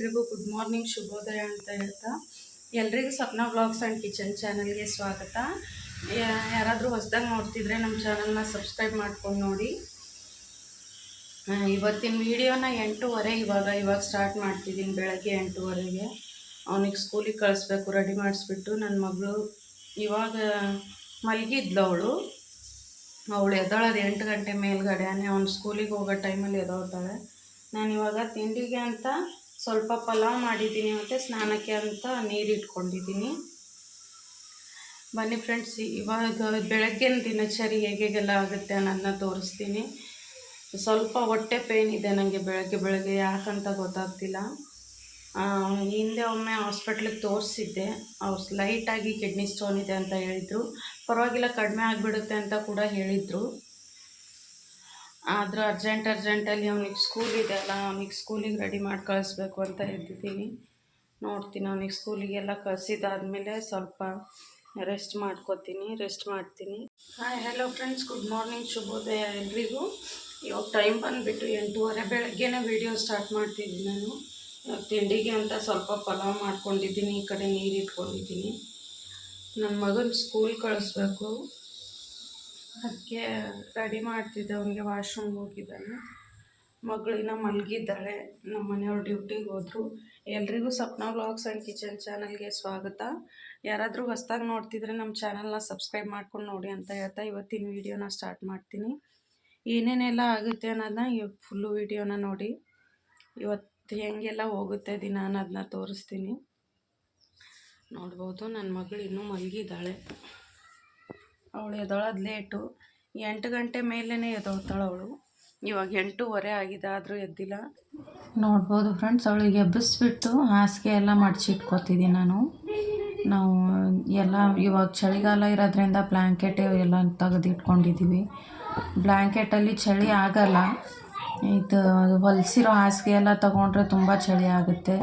ಎಲ್ರಿಗೂ good morning ಶುಭೋದಯ ಅಂತ ಹೇಳ್ತಾ ಎಲ್ರಿಗೂ ಸ್ವಪ್ನ ಬ್ಲಾಗ್ಸ್ ಆ್ಯಂಡ್ ಕಿಚನ್ ಚಾನಲ್ಗೆ ಸ್ವಾಗತ. ಯಾರಾದರೂ ಹೊಸದಾಗಿ ನೋಡ್ತಿದ್ರೆ ನಮ್ಮ ಚಾನಲ್ನ ಸಬ್ಸ್ಕ್ರೈಬ್ ಮಾಡ್ಕೊಂಡು ನೋಡಿ. ಇವತ್ತಿನ ವಿಡಿಯೋನ ಎಂಟೂವರೆ ಇವಾಗ ಇವಾಗ ಸ್ಟಾರ್ಟ್ ಮಾಡ್ತಿದ್ದೀನಿ ಬೆಳಗ್ಗೆ ಎಂಟೂವರೆಗೆ. ಅವನಿಗೆ ಸ್ಕೂಲಿಗೆ ಕಳಿಸ್ಬೇಕು ರೆಡಿ ಮಾಡಿಸ್ಬಿಟ್ಟು ನನ್ನ ಮಗಳು ಇವಾಗ ಮಲಗಿದ್ಲು ಅವಳು. ಅವಳು ಎದ್ದಳೋದು ಎಂಟು ಗಂಟೆ ಮೇಲ್ಗಡೆ, ಅವ್ನು ಸ್ಕೂಲಿಗೆ ಹೋಗೋ ಟೈಮಲ್ಲಿ ಎದ್ದೋಳ್ತಾಳೆ ನಾನು ಇವಾಗ ತಿಂಡಿಗೆ ಅಂತ ಸ್ವಲ್ಪ ಪಲಾವ್ ಮಾಡಿದ್ದೀನಿ ಮತ್ತು ಸ್ನಾನಕ್ಕೆ ಅಂತ ನೀರು ಇಟ್ಕೊಂಡಿದ್ದೀನಿ. ಬನ್ನಿ ಫ್ರೆಂಡ್ಸ್ ಇವಾಗ ಬೆಳಗ್ಗಿನ ದಿನಚರಿ ಹೇಗೆಲ್ಲ ಆಗುತ್ತೆ ಅನ್ನೋದನ್ನ ತೋರಿಸ್ತೀನಿ. ಸ್ವಲ್ಪ ಹೊಟ್ಟೆ ಪೇಯ್ನ್ ಇದೆ ನನಗೆ ಬೆಳಗ್ಗೆ ಬೆಳಗ್ಗೆ, ಯಾಕಂತ ಗೊತ್ತಾಗ್ತಿಲ್ಲ. ಹಿಂದೆ ಒಮ್ಮೆ ಹಾಸ್ಪಿಟ್ಲಿಗೆ ತೋರಿಸಿದ್ದೆ. ಅವ್ರು ಲೈಟಾಗಿ ಕಿಡ್ನಿ ಸ್ಟೋನ್ ಇದೆ ಅಂತ ಹೇಳಿದರು. ಪರವಾಗಿಲ್ಲ, ಕಡಿಮೆ ಆಗಿಬಿಡುತ್ತೆ ಅಂತ ಕೂಡ ಹೇಳಿದರು. ಆದರೂ ಅರ್ಜೆಂಟ್ ಅರ್ಜೆಂಟಲ್ಲಿ ಅವ್ನಿಗೆ ಸ್ಕೂಲ್ ಇದೆ ಅಲ್ಲ, ಅವ್ನಿಗೆ ಸ್ಕೂಲಿಗೆ ರೆಡಿ ಮಾಡಿ ಕಳಿಸ್ಬೇಕು ಅಂತ ಎದ್ದಿದ್ದೀನಿ ನೋಡ್ತೀನಿ ಅವ್ನಿಗೆ ಸ್ಕೂಲಿಗೆಲ್ಲ ಕಳಿಸಿದಾದ್ಮೇಲೆ ಸ್ವಲ್ಪ ರೆಸ್ಟ್ ಮಾಡ್ಕೋತೀನಿ ರೆಸ್ಟ್ ಮಾಡ್ತೀನಿ. Hi hello friends good morning ಶುಭೋದಯ ಎಲ್ರಿಗೂ. ಇವಾಗ ಟೈಮ್ ಬಂದುಬಿಟ್ಟು ಎಂಟೂವರೆ ಬೆಳಗ್ಗೆನೇ ವಿಡಿಯೋ ಸ್ಟಾರ್ಟ್ ಮಾಡ್ತಿದ್ದೀನಿ ನಾನು. ಇವಾಗ ತಿಂಡಿಗೆ ಅಂತ ಸ್ವಲ್ಪ ಪಲಾವ್ ಮಾಡ್ಕೊಂಡಿದ್ದೀನಿ, ಈ ಕಡೆ ನೀರು ಇಟ್ಕೊಂಡಿದ್ದೀನಿ. ನನ್ನ ಮಗನ ಸ್ಕೂಲ್ ಕಳಿಸ್ಬೇಕು. ಅದಕ್ಕೆ ರೆಡಿ ಮಾಡ್ತಿದ್ದೆ ಅವನಿಗೆ ವಾಶ್ರೂಮ್ಗೆ ಹೋಗಿದ್ದಾನೆ. ಮಗಳಿನ ಮಲಗಿದ್ದಾಳೆ. ನಮ್ಮ ಮನೆಯವ್ರು ಡ್ಯೂಟಿಗೆ ಹೋದರು. ಎಲ್ರಿಗೂ ಸಪ್ನ ವ್ಲಾಗ್ಸ್ ಆ್ಯಂಡ್ ಕಿಚನ್ ಚಾನಲ್ಗೆ ಸ್ವಾಗತ. ಯಾರಾದರೂ ಹೊಸ್ದಾಗಿ ನೋಡ್ತಿದ್ರೆ ನಮ್ಮ ಚಾನಲ್ನ ಸಬ್ಸ್ಕ್ರೈಬ್ ಮಾಡ್ಕೊಂಡು ನೋಡಿ ಅಂತ ಹೇಳ್ತಾ ಇವತ್ತಿನ ವೀಡಿಯೋನ ಸ್ಟಾರ್ಟ್ ಮಾಡ್ತೀನಿ. ಏನೇನೆಲ್ಲ ಆಗುತ್ತೆ ಅನ್ನೋದನ್ನ ಇವಾಗ ಫುಲ್ಲು ವೀಡಿಯೋನ ನೋಡಿ. ಇವತ್ತು ಹೆಂಗೆಲ್ಲ ಹೋಗುತ್ತೆ ದಿನ ಅನ್ನೋದನ್ನ ತೋರಿಸ್ತೀನಿ. ನೋಡ್ಬೋದು ನನ್ನ ಮಗಳು ಇನ್ನೂ ಮಲಗಿದ್ದಾಳೆ. ಅವಳು ಎದ್ದೊಳೋದು ಲೇಟು ಎಂಟು ಗಂಟೆ ಮೇಲೇ ಎದ್ದೊಳ್ತಾಳೆ ಅವಳು. ಇವಾಗ ಎಂಟೂವರೆ ಆಗಿದೆ, ಆದರೂ ಎದ್ದಿಲ್ಲ. ನೋಡ್ಬೋದು ಫ್ರೆಂಡ್ಸ್ ಅವಳಿಗೆ ಎಬ್ಬಿಸ್ಬಿಟ್ಟು ಹಾಸಿಗೆ ಎಲ್ಲ ಮಡಚಿಟ್ಕೋತಿದ್ದೀನಿ ನಾನು. ನಾವು ಎಲ್ಲ ಇವಾಗ ಚಳಿಗಾಲ ಇರೋದ್ರಿಂದ ಬ್ಲ್ಯಾಂಕೆಟ್ ಎಲ್ಲ ತೆಗೆದಿಟ್ಕೊಂಡಿದ್ದೀವಿ ಬ್ಲ್ಯಾಂಕೆಟಲ್ಲಿ ಚಳಿ ಆಗಲ್ಲ. ಇದು ಹೊಲಿಸಿರೋ ಹಾಸಿಗೆ ಎಲ್ಲ ತೊಗೊಂಡ್ರೆ ತುಂಬ ಚಳಿ ಆಗುತ್ತೆ.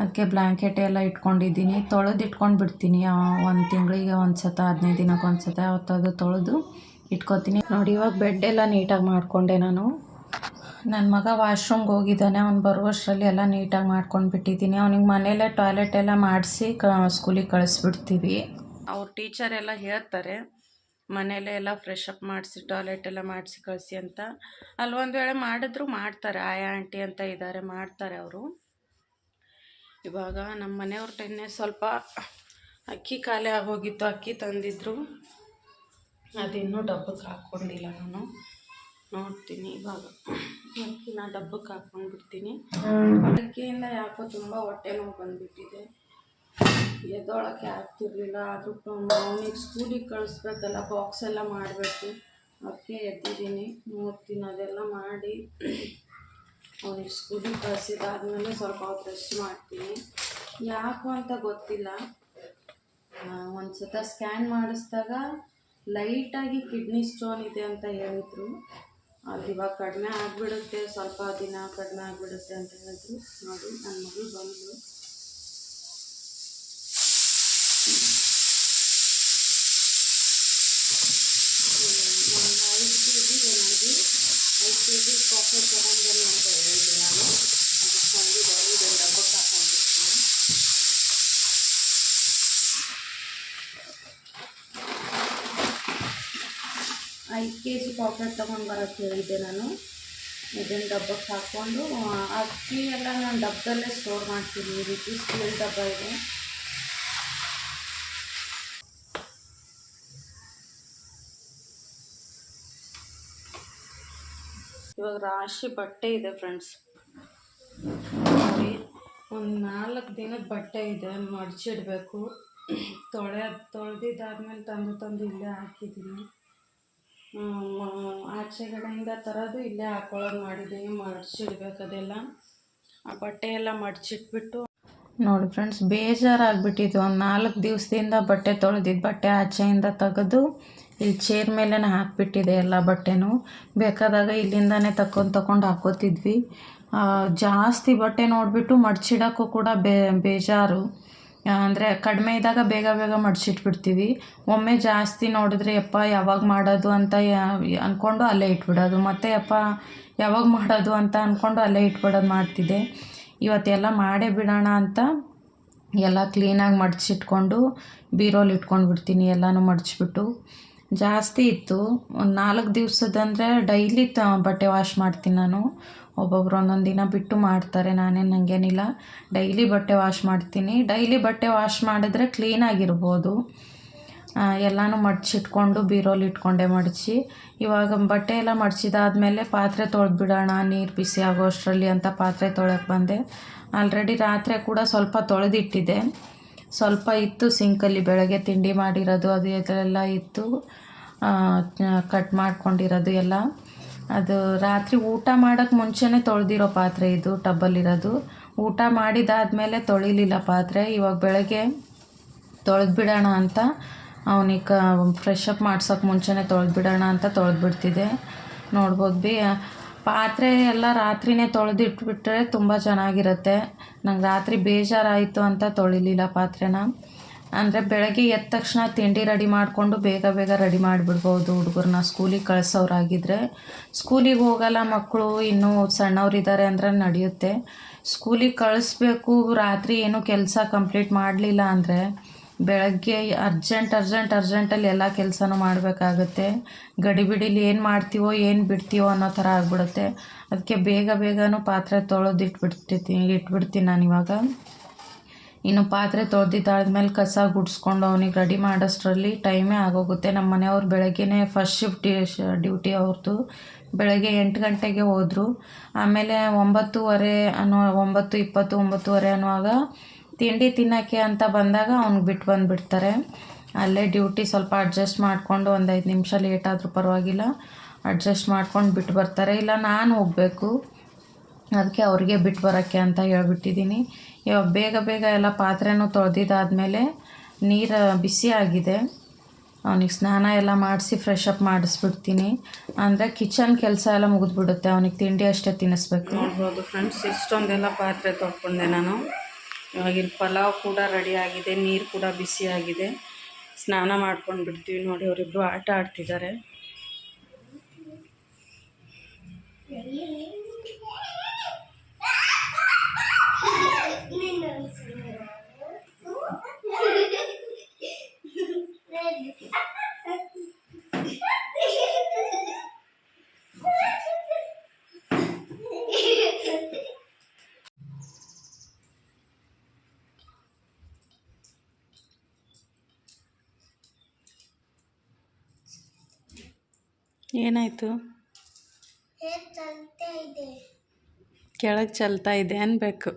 ಅದಕ್ಕೆ ಬ್ಲ್ಯಾಂಕೆಟ್ ಎಲ್ಲ ಇಟ್ಕೊಂಡಿದ್ದೀನಿ. ತೊಳೆದು ಇಟ್ಕೊಂಡು ಬಿಡ್ತೀನಿ ಒಂದು ತಿಂಗಳಿಗೆ ಒಂದು ಸತ ಹದಿನೈದು ದಿನಕ್ಕೆ ಒಂದು ಸತ ಅವತ್ತದು ತೊಳೆದು ಇಟ್ಕೊತೀನಿ. ನೋಡಿ, ಇವಾಗ ಬೆಡ್ ಎಲ್ಲ ನೀಟಾಗಿ ಮಾಡಿಕೊಂಡೆ ನಾನು. ನನ್ನ ಮಗ ವಾಶ್ರೂಮ್ಗೆ ಹೋಗಿದ್ದಾನೆ. ಅವ್ನು ಬರುವಷ್ಟರಲ್ಲಿ ಎಲ್ಲ ನೀಟಾಗಿ ಮಾಡ್ಕೊಂಡು ಬಿಟ್ಟಿದ್ದೀನಿ. ಅವ್ನಿಗೆ ಮನೆಯಲ್ಲೇ ಟಾಯ್ಲೆಟ್ ಎಲ್ಲ ಮಾಡಿಸಿ ಕ ಸ್ಕೂಲಿಗೆ ಕಳಿಸ್ಬಿಡ್ತೀವಿ. ಅವ್ರ ಟೀಚರ್ ಎಲ್ಲ ಹೇಳ್ತಾರೆ ಮನೆಯಲ್ಲೇ ಎಲ್ಲ ಫ್ರೆಶ್ ಅಪ್ ಮಾಡಿಸಿ ಟಾಯ್ಲೆಟ್ ಎಲ್ಲ ಮಾಡಿಸಿ ಕಳಿಸಿ ಅಂತ. ಅಲ್ಲಿ ಒಂದು ವೇಳೆ ಮಾಡಿದ್ರು ಮಾಡ್ತಾರೆ. ಆಯಾ, ಆಂಟಿ ಅಂತ ಇದ್ದಾರೆ. ಮಾಡ್ತಾರೆ ಅವರು. ಇವಾಗ ನಮ್ಮ ಮನೆಯವ್ರ ಟೆನ್ನೆ ಸ್ವಲ್ಪ ಅಕ್ಕಿ ಖಾಲಿ ಆಗೋಗಿತ್ತು, ಅಕ್ಕಿ ತಂದಿದ್ರು. ಅದಿನ್ನೂ ಡಬ್ಬಕ್ಕೆ ಹಾಕ್ಕೊಂಡಿಲ್ಲ ನಾನು. ನೋಡ್ತೀನಿ ಇವಾಗ. ಅಕ್ಕಿನ ಡಬ್ಬಕ್ಕೆ ಹಾಕ್ಕೊಂಡ್ಬಿಡ್ತೀನಿ. ಅಕ್ಕಿಯಿಂದ ಯಾಕೋ ತುಂಬ ಹೊಟ್ಟೆ ನೋವು ಬಂದುಬಿಟ್ಟಿದೆ. ಎದ್ದೊಳಕ್ಕೆ ಆಗ್ತಿರ್ಲಿಲ್ಲ. ಆದರೂ ಅವನಿಗೆ ಸ್ಕೂಲಿಗೆ ಕಳಿಸ್ಬೇಕಲ್ಲ ಬಾಕ್ಸ್ ಎಲ್ಲ ಮಾಡಬೇಕು. ಅದಕ್ಕೆ ಎದ್ದಿದ್ದೀನಿ. ನೋಡ್ತೀನಿ ಅದೆಲ್ಲ ಮಾಡಿ ಅವನಿಗೆ ಸ್ಕೂಲಿಗೆ ಕಳಿಸಿದಾದ್ಮೇಲೆ ಸ್ವಲ್ಪ ಹೊತ್ತು ರೆಸ್ಟ್ ಮಾಡ್ತೀನಿ. ಯಾಕೋ ಅಂತ ಗೊತ್ತಿಲ್ಲ. ಒಂದು ಸತ ಸ್ಕ್ಯಾನ್ ಮಾಡಿಸಿದಾಗ ಲೈಟಾಗಿ ಕಿಡ್ನಿ ಸ್ಟೋನ್ ಇದೆ ಅಂತ ಹೇಳಿದ್ರು. ಅದು ಇವಾಗ ಕಡಿಮೆ ಆಗಿಬಿಡುತ್ತೆ, ಸ್ವಲ್ಪ ದಿನ ಕಡಿಮೆ ಆಗಿಬಿಡುತ್ತೆ ಅಂತ ಹೇಳಿದ್ರು. ನೋಡಿ ನನ್ನ ಮಗಳು ಬಂದು ಒಂದು ಐದು ಕೆ ಜಿ ಐದು ಕೆ ಜಿ ಕಾಫಿ ತೊಗೊಂಡ್ಬನ್ನಿ ಅಂತ ಹೇಳಿದ್ದೆ ನಾನು ಅದಕ್ಕೆ ತಂದಿದ್ದಾರೆ ಇದನ್ನು ಡಬ್ಬಕ್ಕೆ ಹಾಕೊಂಡಿರ್ತೀನಿ ಐದು ಕೆ ಜಿ ಪಾಕೆಟ್ ತೊಗೊಂಡು ಬರೋಕ್ಕೆ ಹೇಳಿದ್ದೆ ನಾನು. ಇದನ್ನು ಡಬ್ಬಕ್ಕೆ ಹಾಕ್ಕೊಂಡು ಅಕ್ಕಿ ಎಲ್ಲ ನಾನು ಡಬ್ಬದಲ್ಲೇ ಸ್ಟೋರ್ ಮಾಡ್ತೀನಿ, ಈ ರೀತಿ ಸ್ಟೀಲ್ ಡಬ್ಬ ಇದೆ. ಇವಾಗ ರಾಶಿ ಬಟ್ಟೆ ಇದೆ ಫ್ರೆಂಡ್ಸ್ ಒಂದು ನಾಲ್ಕು ದಿನದ ಬಟ್ಟೆ ಇದೆ, ಮಡಚಿಡಬೇಕು. ತೊಳೆ ತೊಳೆದಿದ್ದಾದ್ಮೇಲೆ ತಂದು ತಂದು ಇಲ್ಲೇ ಹಾಕಿದ್ದೀನಿ. ಆಚೆಗಡೆಯಿಂದ ತರೋದು ಇಲ್ಲೇ ಹಾಕೊಳ್ಳೋದು ಮಾಡಿದ್ದೀನಿ ಮಡಚಿಡ್ಬೇಕು ಅದೆಲ್ಲ. ಆ ಬಟ್ಟೆ ಎಲ್ಲ ಮಡಚಿಟ್ಬಿಟ್ಟು. ನೋಡಿ ಫ್ರೆಂಡ್ಸ್, ಬೇಜಾರಾಗ್ಬಿಟ್ಟಿತ್ತು. ಒಂದು ನಾಲ್ಕು ದಿವಸದಿಂದ ಬಟ್ಟೆ ತೊಳೆದಿದ್ದು ಬಟ್ಟೆ ಆಚೆಯಿಂದ ತೆಗೆದು ಇಲ್ಲಿ ಚೇರ್ ಮೇಲೇ ಹಾಕ್ಬಿಟ್ಟಿದೆ ಎಲ್ಲ ಬಟ್ಟೆನೂ. ಬೇಕಾದಾಗ ಇಲ್ಲಿಂದಾನೇ ತಕೊಂಡು ತಕೊಂಡು ಹಾಕೋತಿದ್ವಿ. ಜಾಸ್ತಿ ಬಟ್ಟೆ ನೋಡಿಬಿಟ್ಟು ಮಡ್ಚಿಡೋಕ್ಕೂ ಕೂಡ ಬೇಜಾರು. ಅಂದರೆ ಕಡಿಮೆ ಇದ್ದಾಗ ಬೇಗ ಬೇಗ ಮಡ್ಚಿಟ್ಬಿಡ್ತೀವಿ. ಒಮ್ಮೆ ಜಾಸ್ತಿ ನೋಡಿದ್ರೆ, ಯಪ್ಪ, ಯಾವಾಗ ಮಾಡೋದು ಅಂತ ಅಂದ್ಕೊಂಡು ಅಲ್ಲೇ ಇಟ್ಬಿಡೋದು. ಮತ್ತೆ ಯಪ್ಪ, ಯಾವಾಗ ಮಾಡೋದು ಅಂತ ಅಂದ್ಕೊಂಡು ಅಲ್ಲೇ ಇಟ್ಬಿಡೋದು ಮಾಡ್ತಿದ್ದೆ. ಇವತ್ತೆಲ್ಲ ಮಾಡೇ ಬಿಡೋಣ ಅಂತ ಎಲ್ಲ ಕ್ಲೀನಾಗಿ ಮಡಚಿಟ್ಕೊಂಡು, ಬೀರೋಲಿ ಇಟ್ಕೊಂಡು ಬಿಡ್ತೀನಿ ಎಲ್ಲನೂ ಮಡಚ್ಬಿಟ್ಟು. ಜಾಸ್ತಿ ಇತ್ತು. ಒಂದು ನಾಲ್ಕು ದಿವ್ಸದಂದರೆ ಡೈಲಿ ತ ಬಟ್ಟೆ ವಾಶ್ ಮಾಡ್ತೀನಿ ನಾನು. ಒಬ್ಬೊಬ್ರು ಒಂದೊಂದು ದಿನ ಬಿಟ್ಟು ಮಾಡ್ತಾರೆ, ನಾನೇನು ನನಗೇನಿಲ್ಲ ಡೈಲಿ ಬಟ್ಟೆ ವಾಶ್ ಮಾಡ್ತೀನಿ. ಡೈಲಿ ಬಟ್ಟೆ ವಾಶ್ ಮಾಡಿದ್ರೆ ಕ್ಲೀನಾಗಿರ್ಬೋದು ಎಲ್ಲನೂ ಮಡಚಿಟ್ಕೊಂಡು ಬೀರೋಲಿ ಇಟ್ಕೊಂಡೆ ಮಡಚಿ. ಇವಾಗ ಬಟ್ಟೆ ಎಲ್ಲ ಮಡಚಿದಾದ್ಮೇಲೆ ಪಾತ್ರೆ ತೊಳೆದ್ಬಿಡೋಣ, ನೀರು ಬಿಸಿ ಆಗೋ ಅಷ್ಟರಲ್ಲಿ ಅಂತ ಪಾತ್ರೆ ತೊಳೆಯೋಕೆ ಬಂದೆ. ಆಲ್ರೆಡಿ ರಾತ್ರಿ ಕೂಡ ಸ್ವಲ್ಪ ತೊಳೆದಿಟ್ಟಿದ್ದೆ. ಸ್ವಲ್ಪ ಇತ್ತು ಸಿಂಕಲ್ಲಿ ಬೆಳಗ್ಗೆ ತಿಂಡಿ ಮಾಡಿರೋದು, ಅದು ಇದೆಲ್ಲ ಇತ್ತು. ಕಟ್ ಮಾಡ್ಕೊಂಡಿರೋದು ಎಲ್ಲ. ಅದು ರಾತ್ರಿ ಊಟ ಮಾಡೋಕ್ಕೆ ಮುಂಚೆನೇ ತೊಳೆದಿರೋ ಪಾತ್ರೆ ಇದು, ಟಬ್ಬಲ್ಲಿರೋದು. ಊಟ ಮಾಡಿದಾದ್ಮೇಲೆ ತೊಳಿಲಿಲ್ಲ ಪಾತ್ರೆ. ಇವಾಗ ಬೆಳಗ್ಗೆ ತೊಳೆದ್ಬಿಡೋಣ ಅಂತ ಅವನಿಗೆ ಫ್ರೆಶ್ ಅಪ್ ಮಾಡ್ಸೋಕೆ ಮುಂಚೆನೇ ತೊಳೆದ್ಬಿಡೋಣ ಅಂತ ತೊಳೆದ್ಬಿಡ್ತಿದ್ದೆ ನೋಡ್ಬೋದು ಬಿ ಪಾತ್ರೆ ಎಲ್ಲ ರಾತ್ರಿನೇ ತೊಳೆದಿಟ್ಬಿಟ್ರೆ ತುಂಬ ಚೆನ್ನಾಗಿರುತ್ತೆ. ನಂಗೆ ರಾತ್ರಿ ಬೇಜಾರಾಯಿತು ಅಂತ ತೊಳಿಲಿಲ್ಲ ಪಾತ್ರೆನ. ಅಂದರೆ ಬೆಳಗ್ಗೆ ಎದ್ದ ತಕ್ಷಣ ತಿಂಡಿ ರೆಡಿ ಮಾಡಿಕೊಂಡು ಬೇಗ ಬೇಗ ರೆಡಿ ಮಾಡಿಬಿಡ್ಬೋದು ಹುಡುಗರನ್ನ ಸ್ಕೂಲಿಗೆ ಕಳ್ಸೋರಾಗಿದ್ದರೆ ಸ್ಕೂಲಿಗೆ ಹೋಗಲ್ಲ ಮಕ್ಕಳು ಇನ್ನೂ ಸಣ್ಣವರಿದ್ದಾರೆ ಅಂದರೆ ನಡೆಯುತ್ತೆ. ಸ್ಕೂಲಿಗೆ ಕಳಿಸ್ಬೇಕು, ರಾತ್ರಿ ಏನೂ ಕೆಲಸ ಕಂಪ್ಲೀಟ್ ಮಾಡಲಿಲ್ಲ ಅಂದರೆ ಬೆಳಗ್ಗೆ ಅರ್ಜೆಂಟ್ ಅರ್ಜೆಂಟ್ ಅರ್ಜೆಂಟಲ್ಲಿ ಎಲ್ಲ ಕೆಲಸನೂ ಮಾಡಬೇಕಾಗುತ್ತೆ. ಗಡಿಬಿಡಿಲಿ ಏನು ಮಾಡ್ತೀವೋ, ಏನು ಬಿಡ್ತೀವೋ ಅನ್ನೋ ಥರ ಆಗಿಬಿಡುತ್ತೆ. ಅದಕ್ಕೆ ಬೇಗ ಬೇಗನೂ ಪಾತ್ರೆ ತೊಳೆದು ಇಟ್ಬಿಡ್ತಿರ್ತೀನಿ ಇಟ್ಬಿಡ್ತೀನಿ ನಾನು ಇವಾಗ. ಇನ್ನು ಪಾತ್ರೆ ತೊಳೆದಿದ್ದಾದ್ಮೇಲೆ ಕಸ ಗುಡಿಸ್ಕೊಂಡು ಅವನಿಗೆ ರೆಡಿ ಮಾಡೋಷ್ಟರಲ್ಲಿ ಟೈಮೇ ಆಗೋಗುತ್ತೆ. ನಮ್ಮ ಮನೆಯವ್ರು ಬೆಳಗ್ಗೆನೇ ಫಸ್ಟ್ ಶಿಫ್ಟ್ ಡ್ಯೂಟಿ ಅವ್ರದ್ದು ಬೆಳಗ್ಗೆ ಎಂಟು ಗಂಟೆಗೆ ಹೋದರು. ಆಮೇಲೆ ಒಂಬತ್ತುವರೆ ಅನ್ನೋ, ಒಂಬತ್ತು ಇಪ್ಪತ್ತು, ಒಂಬತ್ತುವರೆ ಅನ್ನುವಾಗ ತಿಂಡಿ ತಿನ್ನೋಕ್ಕೆ ಅಂತ ಬಂದಾಗ ಅವ್ನಿಗೆ ಬಿಟ್ಟು ಬಂದುಬಿಡ್ತಾರೆ. ಅಲ್ಲೇ ಡ್ಯೂಟಿ ಸ್ವಲ್ಪ ಅಡ್ಜಸ್ಟ್ ಮಾಡಿಕೊಂಡು ಒಂದು ಐದು ನಿಮಿಷ ಲೇಟ್ ಆದರೂ ಪರವಾಗಿಲ್ಲ. ಅಡ್ಜಸ್ಟ್ ಮಾಡ್ಕೊಂಡು ಬಿಟ್ಟು ಬರ್ತಾರೆ. ಇಲ್ಲ, ನಾನು ಹೋಗಬೇಕು. ಅದಕ್ಕೆ ಅವ್ರಿಗೆ ಬಿಟ್ಟು ಬರೋಕ್ಕೆ ಅಂತ ಹೇಳ್ಬಿಟ್ಟಿದ್ದೀನಿ. ಇವಾಗ ಬೇಗ ಬೇಗ ಎಲ್ಲ ಪಾತ್ರೆನೂ ತೊಳೆದಿದ್ದಾದಮೇಲೆ ನೀರು ಬಿಸಿ ಆಗಿದೆ. ಅವನಿಗೆ ಸ್ನಾನ ಎಲ್ಲ ಮಾಡಿಸಿ ಫ್ರೆಶ್ ಅಪ್ ಮಾಡಿಸ್ಬಿಡ್ತೀನಿ. ಅಂದರೆ ಕಿಚನ್ ಕೆಲಸ ಎಲ್ಲ ಮುಗಿದ್ಬಿಡುತ್ತೆ. ಅವನಿಗೆ ತಿಂಡಿ ಅಷ್ಟೇ ತಿನ್ನಿಸ್ಬೇಕು. ನೋಡ್ಬೋದು ಫ್ರೆಂಡ್ಸ್ ಇಷ್ಟೊಂದೆಲ್ಲ ಪಾತ್ರೆ ತೊಳ್ಕೊಂಡೆ ನಾನು. ಇವಾಗ ಇಲ್ಲಿ ಪಲಾವ್ ಕೂಡ ರೆಡಿ ಆಗಿದೆ, ನೀರು ಕೂಡ ಬಿಸಿ ಆಗಿದೆ. ಸ್ನಾನ ಮಾಡ್ಕೊಂಡು ಬಿಡ್ತೀವಿ ನೋಡಿ ಅವರಿಬ್ಬರು ಆಟ ಆಡ್ತಿದ್ದಾರೆ. ಏನಾಯಿತು? ಕೆಳಗೆ ಚಲ್ತಾ ಇದೆ ಅನ್ಬೇಕು.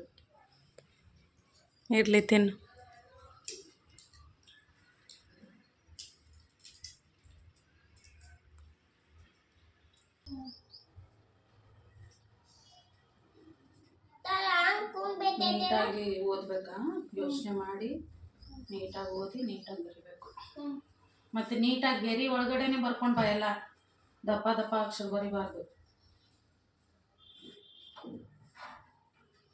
ಇರಲಿ ತಿನ್ನು. ನೀಟಾಗಿ ಓದಬೇಕಾ? ಯೋಚನೆ ಮಾಡಿ. ನೀಟಾಗಿ ಓದಿ ನೀಟಾಗಿ ಬರಿಬೇಕು. ಮತ್ತು ನೀಟಾಗಿ ಗೆರಿ ಒಳಗಡೆನೆ ಬರ್ಕೊಂಡು ಬಾ ಎಲ್ಲ. ದಪ್ಪ ದಪ್ಪ ಅಕ್ಷರ ಬರಿಬಾರ್ದು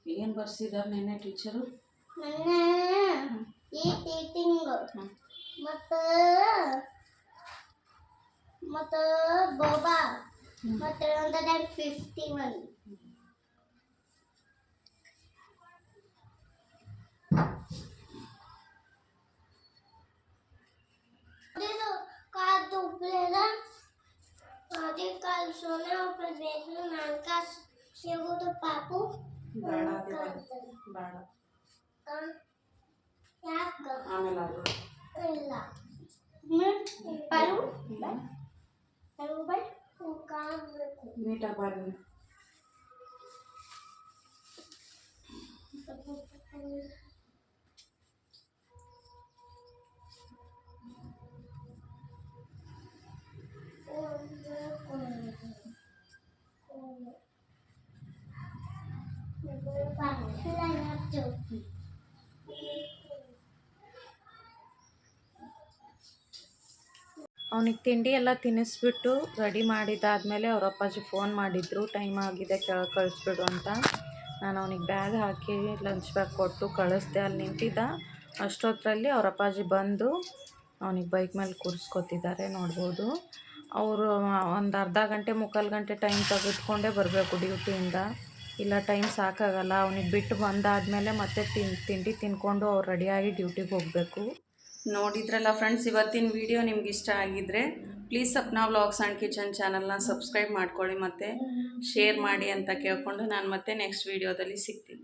ಏನು ಬರ್ಸಿದಾರೆ ನೆನ್ನೆ ಟೀಚರು ಈ ಟೀಚಿಂಗ್ ಮತ್ತು ಮತ್ತು ಬೋಬಾ ಮತ್ತು ಹಂಡ್ರೆಡ್ ಆ್ಯಂಡ್ ಫಿಫ್ಟಿ ಒನ್ ಪಾಪು ಬೇಡ ಆಮೇಲೆ ಇಲ್ಲ ಪರು ಪರು ಬಟ್ ನೀಟಾಗಿ ಬನ್ನಿ ಅವನಿಗೆ ತಿಂಡಿ ಎಲ್ಲ ತಿನ್ನಿಸ್ಬಿಟ್ಟು ರೆಡಿ ಮಾಡಿದ್ದಾದಮೇಲೆ ಅವ್ರ ಅಪ್ಪಾಜಿ ಫೋನ್ ಮಾಡಿದ್ರು, ಟೈಮ್ ಆಗಿದೆ, ಕೆಳ ಕಳಿಸ್ಬಿಡು ಅಂತ. ನಾನು ಅವನಿಗೆ ಬ್ಯಾಗ್ ಹಾಕಿ ಲಂಚ್ ಬ್ಯಾಗ್ ಕೊಟ್ಟು ಕಳಿಸ್ದೆ. ಅಲ್ಲಿ ನಿಂತಿದ್ದ. ಅಷ್ಟೊತ್ತರಲ್ಲಿ ಅವ್ರ ಅಪ್ಪಾಜಿ ಬಂದು ಅವನಿಗೆ ಬೈಕ್ ಮೇಲೆ ಕೂರಿಸ್ಕೊತಿದ್ದಾರೆ ನೋಡ್ಬೋದು. ಅವರು ಒಂದು ಅರ್ಧ ಗಂಟೆ, ಮುಕ್ಕಾಲು ಗಂಟೆ ಟೈಮ್ ತೆಗೆದುಕೊಂಡೇ ಬರಬೇಕು ಡ್ಯೂಟಿಯಿಂದ. ಇಲ್ಲ, ಟೈಮ್ ಸಾಕಾಗಲ್ಲ. ಅವನಿಗೆ ಬಿಟ್ಟು ಬಂದಾದಮೇಲೆ ಮತ್ತೆ ತಿಂಡಿ ತಿನ್ಕೊಂಡು ಅವ್ರು ರೆಡಿಯಾಗಿ ಡ್ಯೂಟಿಗೆ ಹೋಗಬೇಕು. ನೋಡಿದ್ರಲ್ಲ ಫ್ರೆಂಡ್ಸ್ ಇವತ್ತಿನ ವಿಡಿಯೋ ನಿಮ್ಗೆ ಇಷ್ಟ ಆಗಿದ್ರೆ please Sapna vlogs and kitchen ಚಾನಲ್ನ ಸಬ್ಸ್ಕ್ರೈಬ್ ಮಾಡ್ಕೊಳ್ಳಿ ಮತ್ತು ಶೇರ್ ಮಾಡಿ ಅಂತ ಕೇಳಿಕೊಂಡು ನಾನು ಮತ್ತೆ ನೆಕ್ಸ್ಟ್ ವಿಡಿಯೋದಲ್ಲಿ ಸಿಗ್ತೀನಿ.